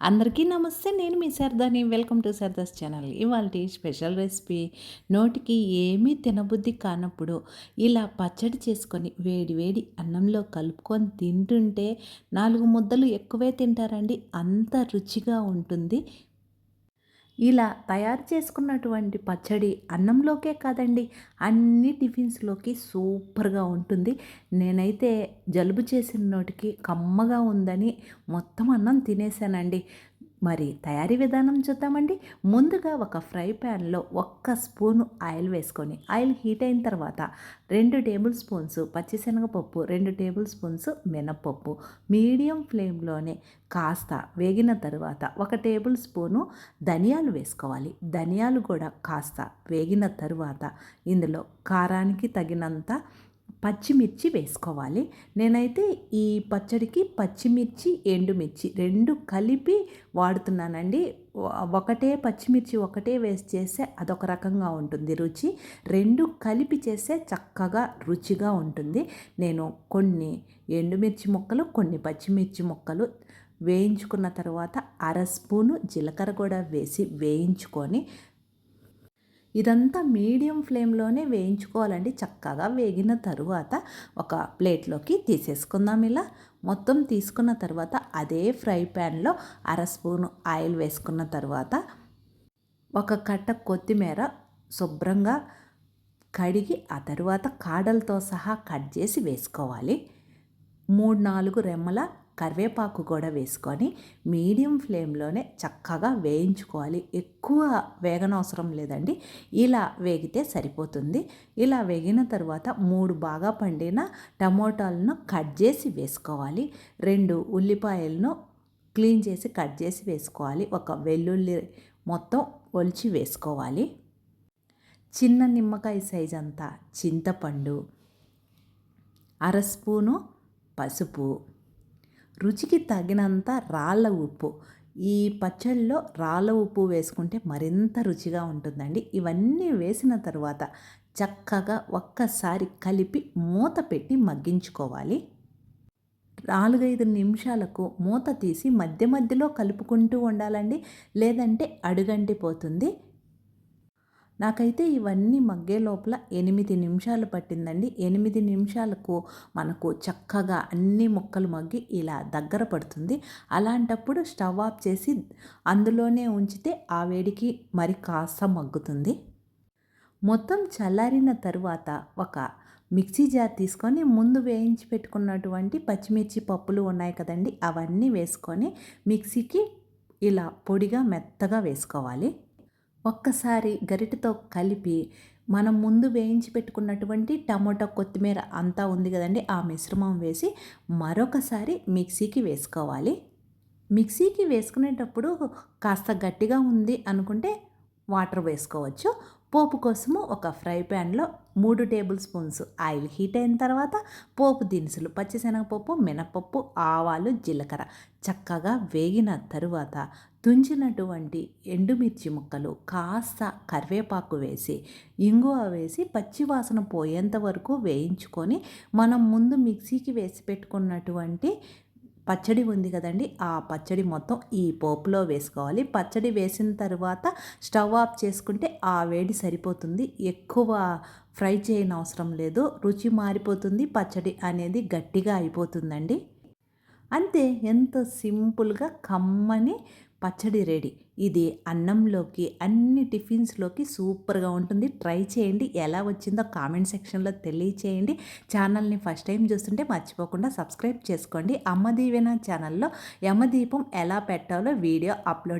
అందరికీ నమస్తే నేను మీ శారదాని వెల్కమ్ టు శారదాస్ ఛానల్. ఇవాళ స్పెషల్ రెసిపీ నోటికి ఏమీ తినబుద్ధి కానప్పుడు ఇలా పచ్చడి చేసుకొని వేడి వేడి అన్నంలో కలుపుకొని తింటుంటే నాలుగు ముద్దలు ఎక్కువే తింటారండి. అంత రుచిగా ఉంటుంది. ఇలా తయారు చేసుకున్నటువంటి పచ్చడి అన్నంలోకే కాదండి అన్ని టిఫిన్స్లోకి సూపర్గా ఉంటుంది. నేనైతే జలుబు చేసిన నోటికి కమ్మగా ఉందని మొత్తం అన్నం తినేసానండి. మరి తయారీ విధానం చూద్దామండి. ముందుగా ఒక ఫ్రై ప్యాన్లో ఒక్క స్పూను ఆయిల్ వేసుకొని ఆయిల్ హీట్ అయిన తర్వాత రెండు టేబుల్ స్పూన్స్ పచ్చిశనగపప్పు రెండు టేబుల్ స్పూన్స్ మినపప్పు మీడియం ఫ్లేమ్లోనే కాస్త వేగిన తర్వాత ఒక టేబుల్ స్పూను ధనియాలు వేసుకోవాలి. ధనియాలు కూడా కాస్త వేగిన తరువాత ఇందులో కారానికి తగినంత పచ్చిమిర్చి వేసుకోవాలి. నేనైతే ఈ పచ్చడికి పచ్చిమిర్చి ఎండుమిర్చి రెండు కలిపి వాడుతున్నానండి. ఒకటే పచ్చిమిర్చి ఒకటే వేసి చేస్తే అదొక రకంగా ఉంటుంది రుచి. రెండు కలిపి చేస్తే చక్కగా రుచిగా ఉంటుంది. నేను కొన్ని ఎండుమిర్చి ముక్కలు కొన్ని పచ్చిమిర్చి ముక్కలు వేయించుకున్న తర్వాత అర స్పూను జీలకర్ర కూడా వేసి వేయించుకొని ఇదంతా మీడియం ఫ్లేమ్లోనే వేయించుకోవాలండి. చక్కగా వేగిన తరువాత ఒక ప్లేట్లోకి తీసేసుకుందాం ఇలా. మొత్తం తీసుకున్న తర్వాత అదే ఫ్రై ప్యాన్లో అర స్పూను ఆయిల్ వేసుకున్న తర్వాత ఒక కట్ట కొత్తిమీర శుభ్రంగా కడిగి ఆ తర్వాత కాడలతో సహా కట్ చేసి వేసుకోవాలి. మూడు నాలుగు రెమ్మల కరివేపాకు కూడా వేసుకొని మీడియం ఫ్లేమ్లోనే చక్కగా వేయించుకోవాలి. ఎక్కువ వేగనవసరం లేదండి. ఇలా వేగితే సరిపోతుంది. ఇలా వేగిన తర్వాత మూడు బాగా పండిన టమోటాలను కట్ చేసి వేసుకోవాలి. రెండు ఉల్లిపాయలను క్లీన్ చేసి కట్ చేసి వేసుకోవాలి. ఒక వెల్లుల్లి మొత్తం ఒలిచి వేసుకోవాలి. చిన్న నిమ్మకాయ సైజ్ అంతా చింతపండు అర స్పూను పసుపు రుచికి తగినంత రాళ్ళ ఉప్పు. ఈ పచ్చళ్ళలో రాళ్ళ ఉప్పు వేసుకుంటే మరింత రుచిగా ఉంటుందండి. ఇవన్నీ వేసిన తర్వాత చక్కగా ఒక్కసారి కలిపి మూత పెట్టి మగ్గించుకోవాలి. నాలుగైదు నిమిషాలకు మూత తీసి మధ్య మధ్యలో కలుపుకుంటూ ఉండాలండి. లేదంటే అడుగంటిపోతుంది. నాకైతే ఇవన్నీ మగ్గే లోపల ఎనిమిది నిమిషాలు పట్టిందండి. ఎనిమిది నిమిషాలకు మనకు చక్కగా అన్ని ముక్కలు మగ్గి ఇలా దగ్గర పడుతుంది. అలాంటప్పుడు స్టవ్ ఆఫ్ చేసి అందులోనే ఉంచితే ఆ వేడికి మరి కాస్త మగ్గుతుంది. మొత్తం చల్లారిన తరువాత ఒక మిక్సీ జార్ తీసుకొని ముందు వేయించి పెట్టుకున్నటువంటి పచ్చిమిర్చి పప్పులు ఉన్నాయి కదండి అవన్నీ వేసుకొని మిక్సీకి ఇలా పొడిగా మెత్తగా వేసుకోవాలి. ఒక్కసారి గరిటతో కలిపి మనం ముందు వేయించి పెట్టుకున్నటువంటి టమోటా కొత్తిమీర అంతా ఉంది కదండి ఆ మిశ్రమం వేసి మరొకసారి మిక్సీకి వేసుకోవాలి. మిక్సీకి వేసుకునేటప్పుడు కాస్త గట్టిగా ఉంది అనుకుంటే వాటర్ వేసుకోవచ్చు. పోపు కోసము ఒక ఫ్రై ప్యాన్లో మూడు టేబుల్ స్పూన్స్ ఆయిల్ హీట్ అయిన తర్వాత పోపు దినుసులు పచ్చిశనగపప్పు మినపప్పు ఆవాలు జీలకర్ర. చక్కగా వేగిన తరువాత తుంచినటువంటి ఎండుమిర్చి ముక్కలు కాస్త కరివేపాకు వేసి ఇంగువ వేసి పచ్చివాసన పోయేంత వరకు వేయించుకొని మనం ముందు మిక్సీకి వేసి పెట్టుకున్నటువంటి పచ్చడి ఉంది కదండి ఆ పచ్చడి మొత్తం ఈ పోపులో వేసుకోవాలి. పచ్చడి వేసిన తర్వాత స్టవ్ ఆఫ్ చేసుకుంటే ఆ వేడి సరిపోతుంది. ఎక్కువ ఫ్రై చేయని అవసరం లేదు. రుచి మారిపోతుంది. పచ్చడి అనేది గట్టిగా అయిపోతుందండి. అంతే ఎంత సింపుల్గా కమ్మని పచ్చడి రెడీ. ఇది అన్నంలోకి అన్ని టిఫిన్స్లోకి సూపర్గా ఉంటుంది. ట్రై చేయండి. ఎలా వచ్చిందో కామెంట్ సెక్షన్లో తెలియచేయండి. ఛానల్ని ఫస్ట్ టైం చూస్తుంటే మర్చిపోకుండా సబ్స్క్రైబ్ చేసుకోండి. అమ్మ దీవెన ఛానల్లో యమదీపం ఎలా పెట్టాలో వీడియో అప్లోడ్